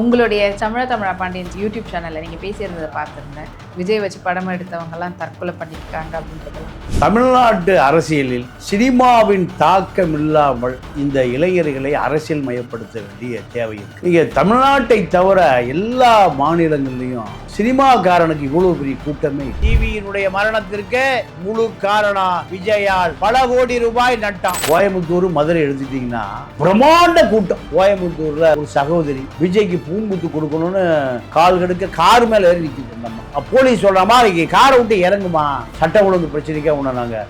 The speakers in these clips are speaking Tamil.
உங்களுடைய தமிழ தமிழா பாண்டியன்ஸ் யூடியூப் சேனலில் நீங்கள் பேசியிருந்ததை பார்த்துருந்தேன். விஜய் வச்சு படம் எடுத்தவங்கலாம் தற்கொலை பண்ணியிருக்காங்க அப்படின்றதெல்லாம். தமிழ்நாட்டு அரசியலில் சினிமாவின் தாக்கம் இல்லாமல் இந்த இளைஞர்களை அரசியல் மயப்படுத்த வேண்டிய தேவை இருக்கு. நீங்க தமிழ்நாட்டை தவிர எல்லா மாநிலங்கள்லையும் சினிமாக்காரனுக்கு இவ்வளவு பெரிய கூட்டமே டிவியினுடைய மரணத்திற்கு முழு காரணம் விஜயால் பல கோடி ரூபாய் நட்டான் கோயம்புத்தூர் மதுரை எடுத்துட்டீங்கன்னா பிரம்மாண்ட கூட்டம். கோயம்புத்தூர்ல ஒரு சகோதரி விஜய்க்கு பூங்குத்து கொடுக்கணும்னு கால் கெடுக்க கார் மேல ஏறி அம்மா. போலீஸ் சொல்றாமா இன்னைக்கு காரை விட்டு இறங்குமா? சட்ட ஒழுங்கு பிரச்சனைக்காக உன்ன நாங்கள்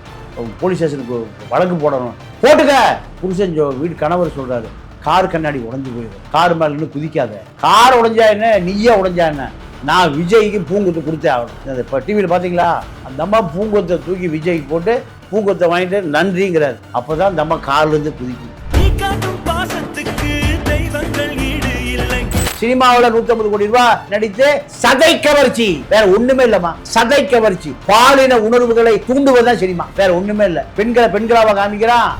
போலீஸ் ஸ்டேஷனுக்கு வழக்கு போடணும். போட்டுக்க! புருஷன் வீடு கணவர் சொல்கிறாரு கார் கண்ணாடி உடஞ்சி போயிடும் கார் மேலே நின்று குதிக்காத. கார் உடஞ்சா என்ன? நீயே உடஞ்சா என்ன? நான் விஜய்க்கு பூங்கொத்து கொடுத்தே ஆகணும். இப்போ டிவியில் பார்த்தீங்களா அந்த அம்மா பூங்கொத்தை தூக்கி விஜய்க்கு போட்டு பூங்கொத்தை வாங்கிட்டு நன்றிங்கிறார். அப்பதான் அந்த அம்மா கார்லேருந்து குதிக்கும். சினிமாவில் நூத்தம்பது கோடி ரூபாய் நடித்து சதை கவர்ச்சி. வேற ஒண்ணுமே இல்லம்மா. சதை கவர்ச்சி. பாலின உணர்வுகளை தூண்டுவதுதான் சினிமா. வேற ஒண்ணுமே இல்ல. பெண்களை பெண்களாவ காமிக்கிறான்.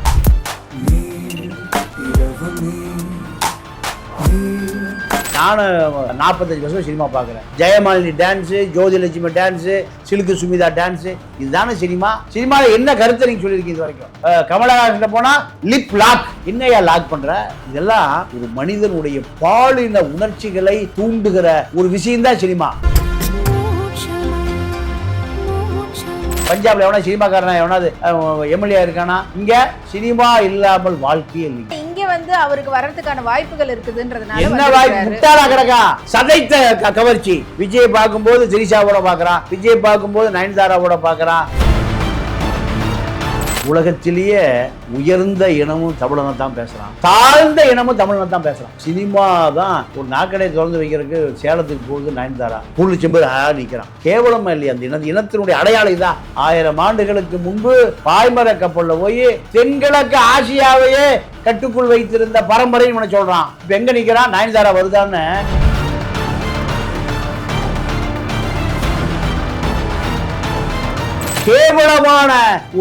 நானும் நாற்பத்தஞ்சு வருஷம் சினிமா பார்க்குறேன். ஜெயமாலினி டான்ஸு ஜோதிலட்சுமி டான்ஸு சிலுக்கு சுமிதா டான்ஸு இதுதானே சினிமா? சினிமாவில் என்ன கருத்தை நீங்கள் சொல்லியிருக்கீங்க இது வரைக்கும்? கமலஹாசன் போனால் லிப் லாக் என்னையா லாக் பண்ணுற இதெல்லாம் ஒரு மனிதனுடைய பாலின உணர்ச்சிகளை தூண்டுகிற ஒரு விஷயம்தான் சினிமா. பஞ்சாப்ல எவனா சினிமாக்காரனா எவனாவது எம்எல்ஏ இருக்கானா? இங்க சினிமா இல்லாமல் வாழ்க்கையே இல்லை. வந்து அவருக்கு வர்றதுக்கான வாய்ப்புகள் இருக்குதுன்றதுனால என்ன வாய் வந்திருக்காரு. முட்டாளா கிடக்கா? சதைத்த கவர்ச்சி. விஜய் பார்க்கும்போது திரிஷாவோட பார்க்கறான். விஜய் பார்க்கும்போது நயன்தாராவோட பார்க்கறான். உலகத்திலேயே உயர்ந்த இனமும் தமிழனை தான் பேசுறான். தாழ்ந்த இனமும் தமிழனை தான் பேசுறான். சினிமா தான் ஒரு நாக்கடையை திறந்து வைக்கிறதுக்கு சேலத்துக்கு போகுது நயன்தாரா. புள்ளிச்செம்பு ஆ நிற்கிறான் கேவலமா இல்லையா? அந்த இன இனத்தினுடைய அடையாளம் இதான். ஆயிரம் ஆண்டுகளுக்கு முன்பு பாய்மர கப்பல்ல போய் தென்கிழக்கு ஆசியாவையே கட்டுக்குள் வைத்திருந்த பரம்பரை இவனை சொல்றான். இப்போ எங்க நிற்கிறான் நயன்தாரா வருதான்னு. கேவலமான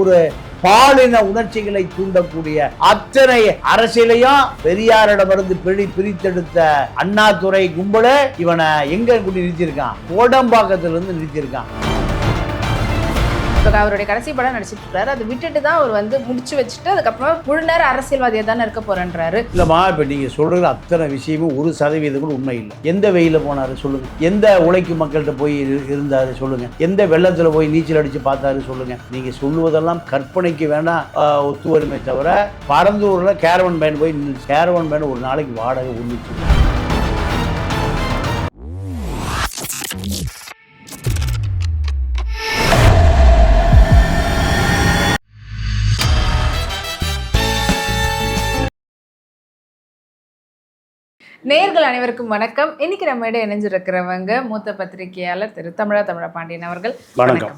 ஒரு பாலின உணர்ச்சிகளை தூண்டக்கூடிய அத்தனை அரசியலையும் பெரியாரிடமிருந்து பிழி பிரித்தெடுத்த அண்ணாதுரை கும்பல இவனை எங்க கூட்டி நிறுத்தியிருக்கான்? கோடம்பாக்கத்திலிருந்து நிறுத்தியிருக்கான். இப்போ அவருடைய கடைசி படம் நடிச்சிட்டு இருக்காரு. அதை விட்டுட்டு தான் அவர் வந்து முடிச்சு வச்சுட்டு அதுக்கப்புறம் முழு நேரம் அரசியல்வாதியாக தானே இருக்க போறேன்றாரு. இல்லைம்மா இப்போ நீங்கள் சொல்கிற அத்தனை விஷயமும் ஒரு சதவீதம் கூட உண்மை இல்லை. எந்த வெயில போனாரு சொல்லுங்க. எந்த உழைக்கும் மக்கள்கிட்ட போய் இரு- இருந்தாரு சொல்லுங்க. எந்த வெள்ளத்தில் போய் நீச்சல் அடிச்சு பார்த்தாரு சொல்லுங்க. நீங்கள் சொல்லுவதெல்லாம் கற்பனைக்கு வேணாம் ஒத்து வருமே தவிர பரந்தூரில் கேரவன் பேன் போய் கேரவன் பேன் ஒரு நாளைக்கு வாடகை ஒன்றுச்சு நேர்கள் அனைவருக்கும் வணக்கம். இன்னைக்கு நம்ம இடம் இணைஞ்சிருக்கிறவங்க மூத்த பத்திரிகையாளர் திரு தமிழா தமிழா பாண்டியன் அவர்கள். வணக்கம்.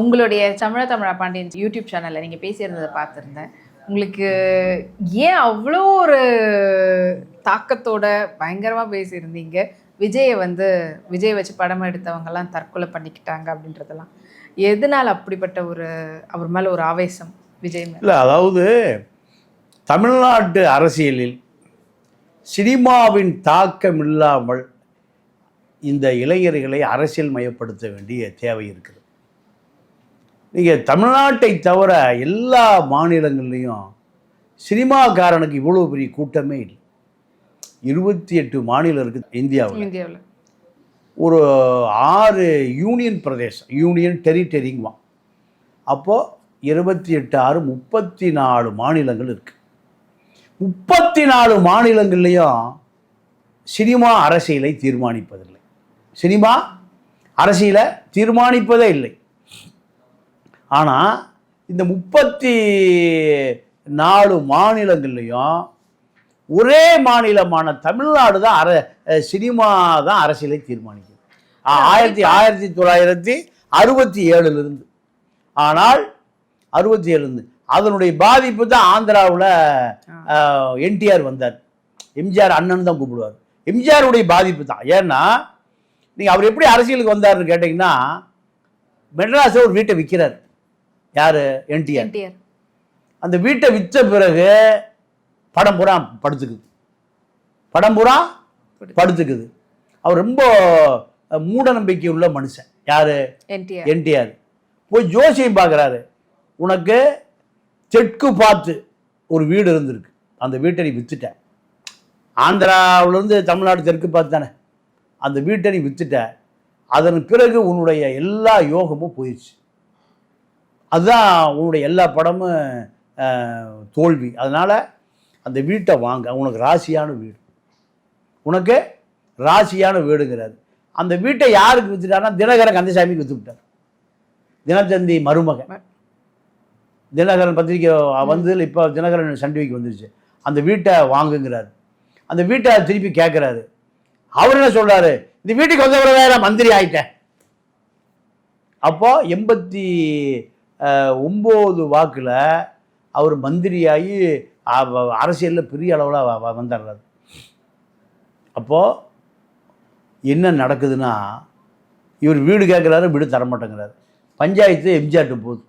உங்களுடைய தமிழா தமிழா பாண்டியன் யூடியூப் சேனல்ல நீங்க பேசியிருந்ததை பார்த்துருந்தேன். உங்களுக்கு ஏன் அவ்வளோ ஒரு தாக்கத்தோட பயங்கரமா பேசியிருந்தீங்க? விஜயை வந்து விஜய் வச்சு படம் எடுத்தவங்கலாம் தற்கொலை பண்ணிக்கிட்டாங்க அப்படின்றதெல்லாம். எதனால அப்படிப்பட்ட ஒரு அவர் மேல ஒரு ஆவேசம் விஜய் மேல? இல்லை அதாவது தமிழ்நாட்டு அரசியலில் சினிமாவின் தாக்கம் இல்லாமல் இந்த இளைஞர்களை அரசியல் மயப்படுத்த வேண்டிய தேவை இருக்குது. நீங்கள் தமிழ்நாட்டை தவிர எல்லா மாநிலங்கள்லேயும் சினிமாக்காரனுக்கு இவ்வளோ பெரிய கூட்டமே இல்லை. இருபத்தி எட்டு மாநிலம் இருக்குது இந்தியாவில். இந்தியாவில். ஒரு ஆறு யூனியன் பிரதேசம் யூனியன் டெரிட்டரிங்குவான் அப்போது இருபத்தி எட்டு ஆறு முப்பத்தி நாலு மாநிலங்கள் இருக்கு. முப்பத்தி நாலு மாநிலங்கள்லேயும் சினிமா அரசியலை தீர்மானிப்பதில்லை. சினிமா அரசியலை தீர்மானிப்பதே இல்லை. ஆனால் இந்த முப்பத்தி நாலு மாநிலங்கள்லேயும் ஒரே மாநிலமான தமிழ்நாடு தான் அர சினிமா தான் அரசியலை தீர்மானிக்குது. ஆயிரத்தி ஆயிரத்தி தொள்ளாயிரத்தி அறுபத்தி ஏழுலேருந்து. ஆனால் அறுபத்தி ஏழுலேருந்து. அதனுடைய பாதிப்பு தான் ஆந்திராவில் என்டிஆர் வந்தார். எம்ஜிஆர் அண்ணன் தான் கூப்பிடுவார். எம்ஜிஆருடைய பாதிப்பு தான். ஏன்னா நீங்கள் அவர் எப்படி அரசியலுக்கு வந்தாருன்னு கேட்டிங்கன்னா மெட்ராஸில் ஒரு வீட்டை விற்கிறார் யார்? என்டிஆர். அந்த வீட்டை விற்ற பிறகு படம் பூரா படுத்துக்குது. படம் பூரா படுத்துக்குது. அவர் ரொம்ப மூட நம்பிக்கை உள்ள மனுஷன். யாரு? என்டிஆர். போய் ஜோசியம் பார்க்குறாரு. உனக்கு தெற்கு பார்த்து ஒரு வீடு இருந்திருக்கு. அந்த வீட்டை நீ வித்துட்ட. ஆந்திராவிலேருந்து தமிழ்நாடு தெற்கு பார்த்து தானே. அந்த வீட்டை நீ வித்துட்ட. அதன் பிறகு உன்னுடைய எல்லா யோகமும் போயிடுச்சு. அதுதான் உன்னுடைய எல்லா படமும் தோல்வி. அதனால் அந்த வீட்டை வாங்க. உனக்கு ராசியான வீடு. உனக்கு ராசியான வீடுங்கிறாரு. அந்த வீட்டை யாருக்கு வித்துட்டாருன்னா தினகரன் கந்தசாமிக்கு வித்து விட்டார் தினத்தந்தி மருமகன். தினகரன் பத்திரிக்கை வந்ததில் இப்போ தினகரன் சன் டிவிக்கு வந்துருச்சு. அந்த வீட்டை வாங்குங்கிறாரு. அந்த வீட்டை திருப்பி கேட்குறாரு அவர் என்ன சொல்றாரு? இந்த வீட்டுக்கு வந்த பிறகு நான் மந்திரி ஆயிட்டேன். அப்போ எண்பத்தி ஒம்பது வாக்கில் அவர் மந்திரியாகி அரசியலில் பெரிய அளவில் வந்துடுறாரு அப்போது என்ன நடக்குதுன்னா இவர் வீடு கேட்குறாரு வீடு தரமாட்டேங்கிறாரு. பஞ்சாயத்து எம்ஜிஆர்கிட்ட போகுது.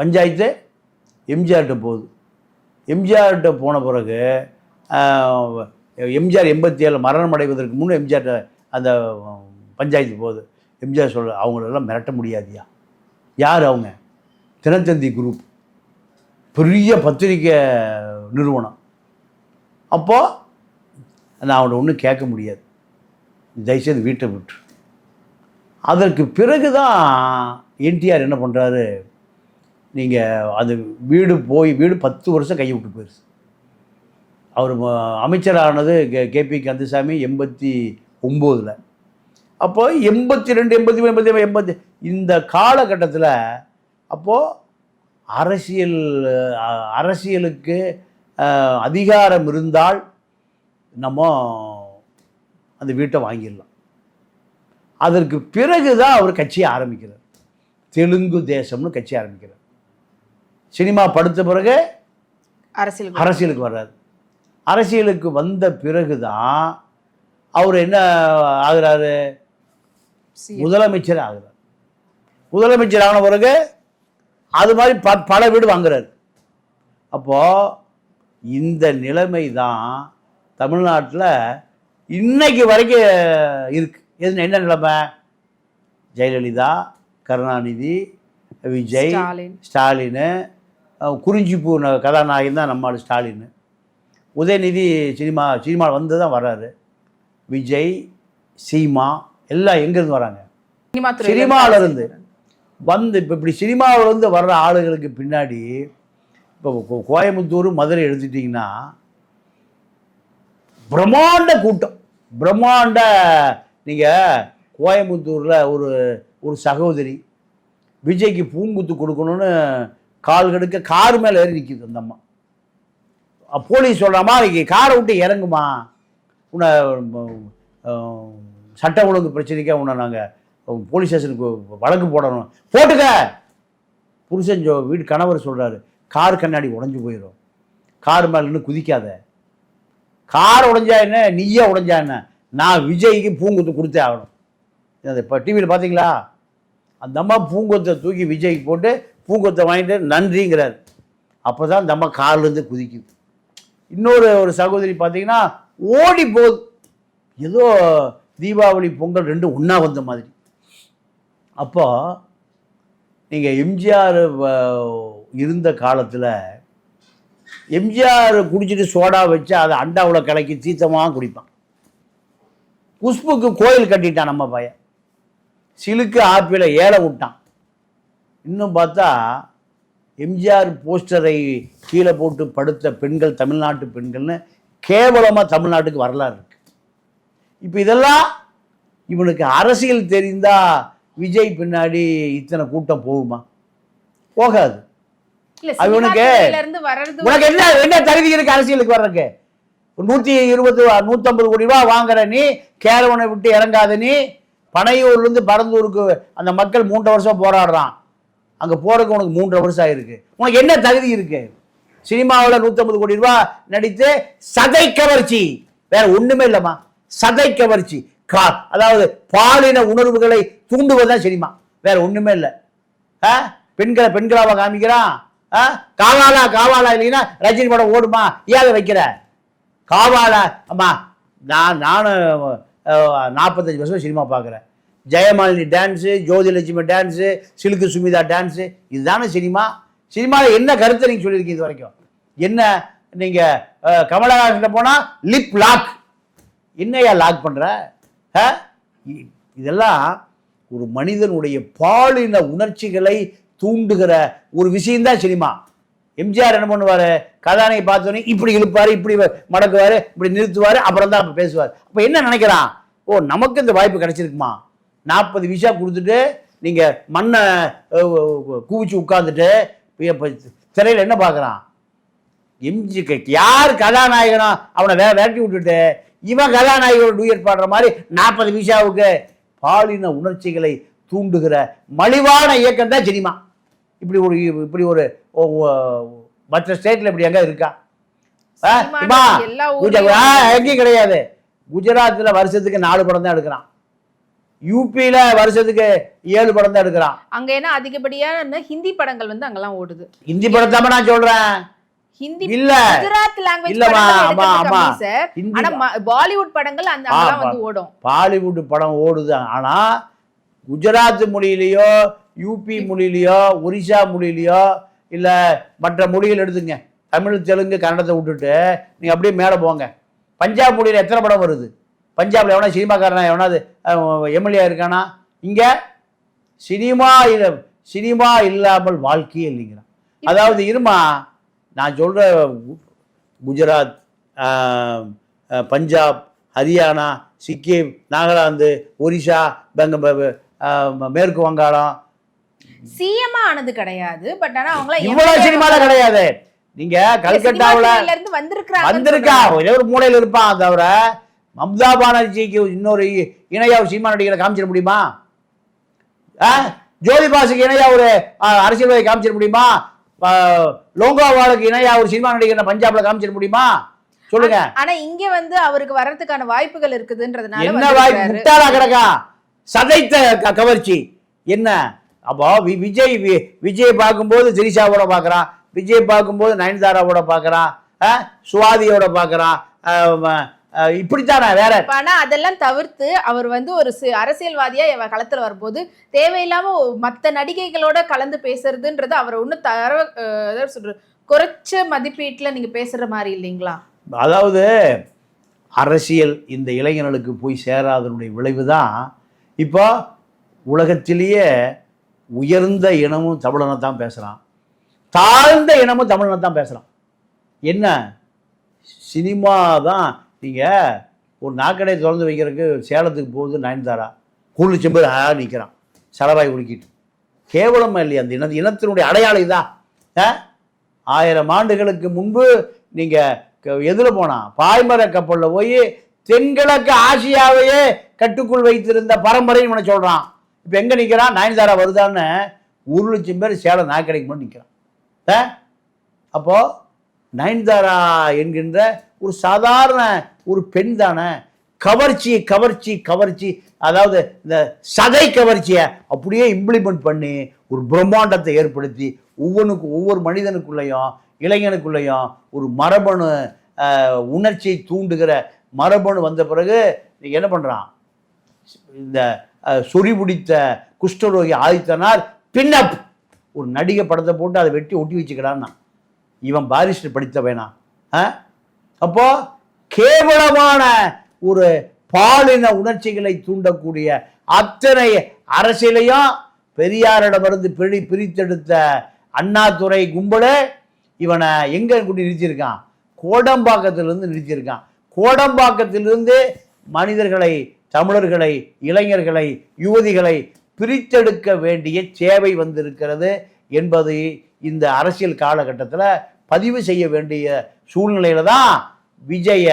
பஞ்சாயத்து எம்ஜிஆர்கிட்ட போகுது. எம்ஜிஆர்கிட்ட போன பிறகு எம்ஜிஆர் எண்பத்தி ஏழு மரணம் அடைவதற்கு முன் எம்ஜிஆர் அந்த பஞ்சாயத்து போகுது. எம்ஜிஆர் சொல்ல அவங்களெல்லாம் மிரட்ட முடியாதியா? யார் அவங்க? தினத்தந்தி குரூப். பெரிய பத்திரிக்கை நிறுவனம். அப்போது நான் அவனை ஒன்றும் கேட்க முடியாது. தயவுசெய்து வீட்டை விட்டு. அதற்கு பிறகு தான் என்டிஆர் என்ன பண்ணுறாரு நீங்கள் அது வீடு போய் வீடு பத்து வருஷம் கையை விட்டு போயிடுச்சு அவர் அமைச்சரானது கே கேபி கந்தசாமி எண்பத்தி ஒம்போதில். அப்போ எண்பத்தி ரெண்டு எண்பத்தி மூணு எண்பத்தி எண்பத்தி இந்த காலகட்டத்தில் அப்போது அரசியல் அரசியலுக்கு அதிகாரம் இருந்தால் நம்ம அந்த வீட்டை வாங்கிடலாம். அதற்கு பிறகு தான் அவர் கட்சியை ஆரம்பிக்கிறார். தெலுங்கு தேசம்னு கட்சி ஆரம்பிக்கிறார். சினிமா படுத்த பிறகு அரசியல் அரசியலுக்கு வர்றாரு. அரசியலுக்கு வந்த பிறகு தான் அவர் என்ன ஆகுறாரு. முதலமைச்சர் ஆகுறார். முதலமைச்சர் ஆன பிறகு அது மாதிரி ப பல வீடு வாங்குறாரு. அப்போ இந்த நிலைமை தான் தமிழ்நாட்டில் இன்னைக்கு வரைக்கும் இருக்கு. எது என்ன நிலைமை? ஜெயலலிதா கருணாநிதி விஜய் ஸ்டாலின். குறிஞ்சிப்பூ ந- கதாநாயகன் தான் நம்மால் ஸ்டாலின். உதயநிதி சினிமா சினிமா வந்து தான் வர்றாரு. விஜய் சீமா எல்லாம் எங்கேருந்து வராங்க? சினிமா துறையில சினிமால இருந்து வந்து இப்போ இப்படி சினிமாவுல இருந்து வர்ற ஆளுகளுக்கு பின்னாடி இப்போ கோயம்புத்தூர் மதுரை எடுத்துட்டிங்கன்னா பிரம்மாண்ட கூட்டம். பிரம்மாண்ட நீங்கள் கோயம்புத்தூரில் ஒரு ஒரு சகோதரி விஜய்க்கு பூங்குத்து கொடுக்கணும்னு கால் கெடுக்க கார் மேலே ஏறி நிற்கிது அந்த அம்மா. போலீஸ் சொல்கிறாமா இன்னைக்கு காரை விட்டு இறங்குமா? உன்னை ம், சட்ட ஒழுங்கு பிரச்சனைக்காக உன்னை நாங்கள் போலீஸ் ஸ்டேஷனுக்கு வழக்கு போடணும். போட்டுக்க! புருஷன் ஜோ வீடு கணவர் சொல்கிறாரு கார் கண்ணாடி உடஞ்சி போயிடும் கார் மேலே நின்று குதிக்காத. கார் உடஞ்சா என்ன? நீயே உடஞ்சா என்ன? நான் விஜய்க்கு பூங்குத்து கொடுத்தே ஆகணும். இப்போ டிவியில் பார்த்தீங்களா அந்த அம்மா பூங்கொத்தை தூக்கி விஜய்க்கு போட்டு பூங்கொத்தை வாங்கிட்டு நன்றிங்கிறார். அப்போ தான் அந்த அம்மா கார்லேருந்து குதிக்கும் இன்னொரு ஒரு சகோதரி பார்த்தீங்கன்னா ஓடி போகுது ஏதோ தீபாவளி பொங்கல் ரெண்டும் ஒன்றா வந்த மாதிரி. அப்போ நீங்கள் எம்ஜிஆர் இருந்த காலத்தில் எம்ஜிஆர் குடிச்சிட்டு சோடா வச்சு அதை அண்டாவில் கலக்கி தீத்தமாக குடிப்பான். குஷ்புக்கு கோயில் கட்டிட்டான் நம்ம பையன். சிலுக்கு ஆப்பிளை ஏழை விட்டான். இன்னும் பார்த்தா எம்ஜிஆர் போஸ்டரை கீழே போட்டு படுத்த பெண்கள் தமிழ்நாட்டு பெண்கள்னு கேவலமாக தமிழ்நாட்டுக்கு வரலாறு இருக்கு. இப்போ இதெல்லாம் இவனுக்கு அரசியல் தெரிந்தா விஜய் பின்னாடி இத்தனை கூட்டம் போகுமா? போகாது. சினிமா உனக்கு- என்ன என்ன தகுதி இருக்கு அரசியலுக்கு வர்றதுக்கு? நூற்றி இருபது நூற்றம்பது கோடி ரூபா வாங்குற நீ கேரவனை விட்டு இறங்காத நீ பனையூர்லேருந்து பரந்தூருக்கு அந்த மக்கள் மூன்றரை வருஷம் போராடுறான். அங்கே போகிறதுக்கு உனக்கு மூன்றரை வருஷம் ஆயிருக்கு. உனக்கு என்ன தகுதி இருக்கு? சினிமாவில் நூற்றம்பது கோடி ரூபா நடித்து சதை கவர்ச்சி. வேற ஒன்றுமே இல்லைம்மா. சதை கவர்ச்சி. கா அதாவது பாலின உணர்வுகளை தூண்டுவது தான் சினிமா. வேற ஒன்றுமே இல்லை. ஆ? பெண்களை பெண்களாக காமிக்கிறான்? ஆ? காவாலா காவாலா இல்லைன்னா ரஜினி படம் ஓடுமா? ஏன் அதை வைக்கிற? காவாலா அம்மா நான் நானும் நாற்பத்தஞ்சு வருஷம் சினிமா பார்க்குறேன். ஜெயமாலினி டான்ஸு ஜோதிலட்சுமி டான்ஸு சிலுக்கு சுமிதா டான்ஸு இதுதானே சினிமா? சினிமாவில் என்ன கருத்தை நீங்கள் சொல்லியிருக்கீங்க இது வரைக்கும்? என்ன நீங்கள் கமலஹாசன் போனால் லிப் லாக் என்னையா லாக் பண்ணுற இதெல்லாம் ஒரு மனிதனுடைய பாலின உணர்ச்சிகளை தூண்டுகிற ஒரு விஷயம்தான் சினிமா. எம்ஜிஆர் என்ன பண்ணுவார்? கதானை பார்த்தோன்னே இப்படி இழுப்பார் இப்படி மடக்குவார் இப்படி நிறுத்துவார் அப்புறம் தான் அப்போ பேசுவார். அப்போ என்ன நினைக்கிறான்? ஓ நமக்கு இந்த வாய்ப்பு கிடைச்சிருக்குமா? நாற்பது விஷா கொடுத்துட்டு நீங்கள் மண்ணை குவிச்சு உட்காந்துட்டு இப்போ திரையில் என்ன பார்க்குறான்? எம்ஜி யார் கதாநாயகனோ அவனை வே விரட்டி விட்டுட்டு இவன் கதாநாயகனோட டூயட் பாடுற மாதிரி நாற்பது விஷாவுக்கு பாலின உணர்ச்சிகளை தூண்டுகிற மலிவான இயக்கம் தான் சினிமா. இப்படி ஒரு இப்படி ஒரு மற்ற ஸ்டேட்ல இப்படி எங்க இருக்கா? எங்கேயும் கிடையாது. குஜராத்ல வருஷத்துக்கு நாலு படம் தான் எடுக்கிறான். யூபியில வருஷத்துக்கு ஏழு படம் தான் எடுக்கிறான். அங்க என்ன அதிகப்படியான ஹிந்தி படங்கள் வந்து அங்கெல்லாம் ஓடுது. ஹிந்தி படத்தாம நான் சொல்றேன். ஹிந்தி இல்ல. குஜராத் லாங்குவேஜ் ஆனா பாலிவுட் படங்கள் அந்த வந்து ஓடும். பாலிவுட் படம் ஓடுது. ஆனா குஜராத் மொழியிலையோ யூபி மொழியிலையோ ஒரிசா மொழியிலையோ இல்ல மற்ற மொழிகள் எடுத்துங்க. தமிழ் தெலுங்கு கன்னடத்தை விட்டுட்டு நீங்க அப்படியே மேலே போங்க. பஞ்சாப் மொழியில் எத்தனை படம் வருது? பஞ்சாப்ல எவனா சினிமாக்காரனா எவனாவது எம்எல்ஏ இருக்கானா இங்க சினிமா இல்ல சினிமா இல்லாமல் வாழ்க்கையே இல்லைங்கிறான். அதாவது இருமா நான் சொல்ற குஜராத் பஞ்சாப் ஹரியானா சிக்கிம் நாகாலாந்து ஒரிசா பெங்க மேற்கு வங்காளம். சிஎம் ஆனது கிடையாது பட் ஆனா அவங்க இவ்வளவு சினிமால கிடையாது. நீங்க கல்கட்டாவுல இருந்து வந்திருக்காங்க வந்திருக்கா. ஒரே ஒரு மூலையில் இருப்பான் தவிர மம்தா பானர்ஜிக்கு இன்னொரு இ- இணையா ஒரு சினிமா நடிகரை காமிச்சிட முடியுமா? ஜோதி பாசுக்கு இணையா ஒரு அரசியல்வாதி காமிச்சிட முடியுமா? லோங்கோவாலுக்கு இணையா ஒரு சினிமா நடிகரை பஞ்சாப்ல காமிச்சிட முடியுமா? சொல்லுங்க. ஆனா இங்க வந்து அவருக்கு வர்றதுக்கான வாய்ப்புகள் இருக்குதுன்றதுனால என்ன வாய்ப்பு. முட்டாளா கிடக்கா? சதைத்த கவர்ச்சி. என்ன? அப்போ விஜய் விஜய் பார்க்கும்போது திரிஷாவோட பார்க்கறான் விஜய் பார்க்கும்போது நயன்தாராவோட பார்க்கறான்? சுவாதியோட பார்க்கறான் இப்படித்தானே வேற? இப்ப ஆனா அதெல்லாம் தவிர்த்து அவர் வந்து ஒரு அரசியல்வாதியா களத்துல வரும்போது தேவையில்லாம மத்த நடிகைகளோட கலந்து பேசுறதுன்றது அவர் ஒண்ணு தர சொல்ற குறைச்ச மதிப்பீட்டுல நீங்க பேசுற மாதிரி இல்லைங்களா? அதாவது அரசியல் இந்த இளைஞர்களுக்கு போய் சேராதனுடைய விளைவு தான் இப்போ உலகத்திலேயே உயர்ந்த இனமும் தமிழனை தான் பேசுகிறான் தாழ்ந்த இனமும் தமிழனை தான் பேசுகிறான் என்ன? சினிமா தான் நீங்கள் ஒரு நாக்கடையை திறந்து வைக்கிறதுக்கு சேலத்துக்கு போகுது நயன்தாரா. கூலி செம்பு ஆ நிற்கிறான் செலவாய் உடுக்கிட்டு கேவலமாக இல்லையா அந்த இன இனத்தினுடைய அடையாளம் இதான் ஆ? ஆயிரம் ஆண்டுகளுக்கு முன்பு நீங்கள் எதில் போனால் பாய்மர கப்பலில் போய் தென்கிழக்கு ஆசியாவையே கட்டுக்குள் வைத்திருந்த பரம்பரைன்னு இவனை சொல்கிறான் இப்போ எங்கே நிற்கிறான் நயன்தாரா வருதான்னு ஒரு லட்சம் பேர் சேலம் நாக்கடைக்கு மட்டும் நிற்கிறான் அப்போது நயன்தாரா என்கின்ற ஒரு சாதாரண ஒரு பெண் தானே. கவர்ச்சி கவர்ச்சி கவர்ச்சி. அதாவது இந்த சதை கவர்ச்சியை அப்படியே இம்ப்ளிமெண்ட் பண்ணி ஒரு பிரம்மாண்டத்தை ஏற்படுத்தி ஒவ்வொன்றுக்கும் ஒவ்வொரு மனிதனுக்குள்ளேயும் இளைஞனுக்குள்ளேயும் ஒரு மரபணு உணர்ச்சியை தூண்டுகிற மரபணு வந்த பிறகு என்ன பண்ணுறான் இந்த சொறி பிடித்த குஷ்டரோகி ஆதித்தனார் பின்னப் ஒரு நடிகை படத்தை போட்டு அதை வெட்டி ஒட்டி வச்சுக்கிறான்னா இவன் பாரிஸ்டர் படித்தவனா? ஆ? அப்போ கேவலமான ஒரு பாலின உணர்ச்சிகளை தூண்டக்கூடிய அத்தனை அரசியலையும் பெரியாரிடமிருந்து பிரி பிரித்தெடுத்த அண்ணாதுரை கும்பலே இவனை எங்க கூட்டி நிறுத்தியிருக்கான்? கோடம்பாக்கத்திலிருந்து நிறுத்தியிருக்கான். கோடம்பாக்கத்திலிருந்து மனிதர்களை தமிழர்களை இளைஞர்களை யுவதிகளை பிரித்தெடுக்க வேண்டிய சேவை வந்திருக்கிறது என்பது இந்த அரசியல் காலகட்டத்தில் பதிவு செய்ய வேண்டிய சூழ்நிலையில தான் விஜய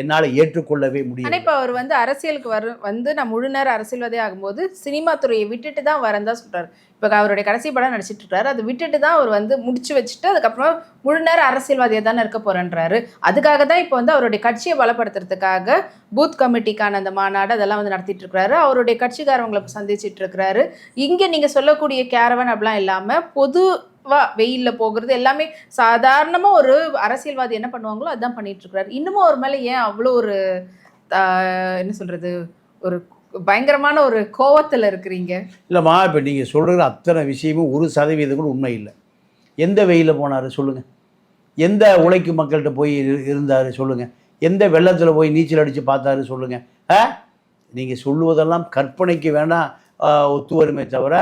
என்னால் ஏற்றுக்கொள்ளவே முடியும் முடியும் இப்போ அவர் வந்து அரசியலுக்கு வர வந்து நான் முழு நேர அரசியல்வாதி ஆகும்போது சினிமா துறையை விட்டுட்டு தான் வரேன் தான் சொல்கிறார் இப்போ அவருடைய கடைசி படம் நடிச்சிட்டு இருக்காரு. அதை விட்டுட்டு தான் அவர் வந்து முடிச்சு வச்சுட்டு அதுக்கப்புறம் முழு நேரம் அரசியல்வாதியாக தானே இருக்க போறேன்றாரு. அதுக்காக தான் இப்போ வந்து அவருடைய கட்சியை பலப்படுத்துறதுக்காக பூத் கமிட்டிக்கான அந்த மாநாடு அதெல்லாம் வந்து நடத்திட்டு இருக்கிறாரு அவருடைய கட்சிக்காரவங்களை சந்திச்சிட்டு இருக்கிறாரு இங்கே நீங்கள் சொல்லக்கூடிய கேரவன் அப்படிலாம் இல்லாமல் பொது பொதுவா வெயிலில் போகிறது எல்லாமே சாதாரணமாக ஒரு அரசியல்வாதி என்ன பண்ணுவாங்களோ அதான் பண்ணிட்டு இருக்காரு. இன்னமும் அவர் மேலே ஏன் அவ்வளோ ஒரு என்ன சொல்றது ஒரு பயங்கரமான ஒரு கோவத்தில் இருக்கிறீங்க? இல்லைம்மா இப்போ நீங்கள் சொல்கிற அத்தனை விஷயமும் ஒரு சதவீதம் கூட உண்மை இல்லை. எந்த வெயிலில் போனார் சொல்லுங்கள் எந்த உழைக்கும் மக்கள்கிட்ட போய் இருந்தார் சொல்லுங்கள் எந்த வெள்ளத்தில் போய் நீச்சல் அடித்து பார்த்தாரு சொல்லுங்கள் ஆ? நீங்கள் சொல்லுவதெல்லாம் கற்பனைக்கு வேணால் ஒத்து வருமே தவிர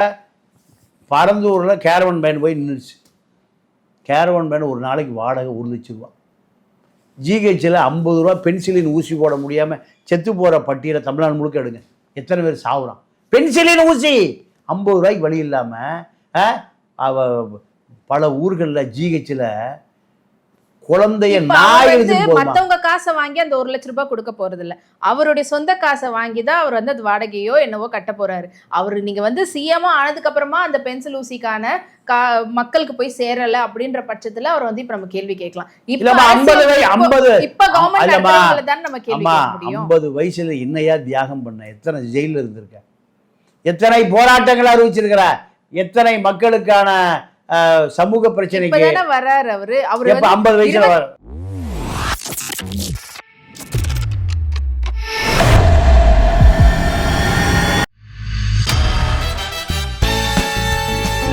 பரந்தூரில் கேரவன் பேன் போய் நின்றுச்சு கேரவன் பேன் ஒரு நாளைக்கு வாடகை ஒரு லட்ச ரூபா. ஜிஹெச்சில் ஐம்பது ரூபா பென்சிலின் ஊசி போட முடியாமல் செத்து போகிற பட்டியலை தமிழ்நாடு முழுக்க எடுங்க. எத்தனை பேர் சாவுறான்? பென்சிலின் ஊசி! ஐம்பது ரூபாய்க்கு வழி இல்லாமல் பல ஊர்களில் ஜிஹெச்சில் குழந்தைய மத்தவங்க காசை வாங்கி அந்த ஒரு லட்ச ரூபாய் கொடுக்க போறது இல்ல அவருடைய சொந்த காசை வாங்கி தான் அவர் வந்து அது வாடகையோ என்னவோ கட்ட போறாரு. அவர் நீங்க வந்து சிஎம்ஆ ஆனதுக்கு அப்புறமா அந்த பென்சில் ஊசிக்கான கா மக்களுக்கு போய் சேரல அப்படின்ற பட்சத்துல அவர் வந்து இப்ப நம்ம கேள்வி கேட்கலாம். இப்ப கவர்மெண்ட் தான் நம்ம கேள்வி ஐம்பது வயசுல என்னையா தியாகம் பண்ண? எத்தனை ஜெயிலில் இருந்திருக்க? எத்தனை போராட்டங்கள் அறிவிச்சிருக்கிற? எத்தனை மக்களுக்கான சமூக பிரச்சனைக்கு வர்றாரு அவரு. ஐம்பது வயசுல வர-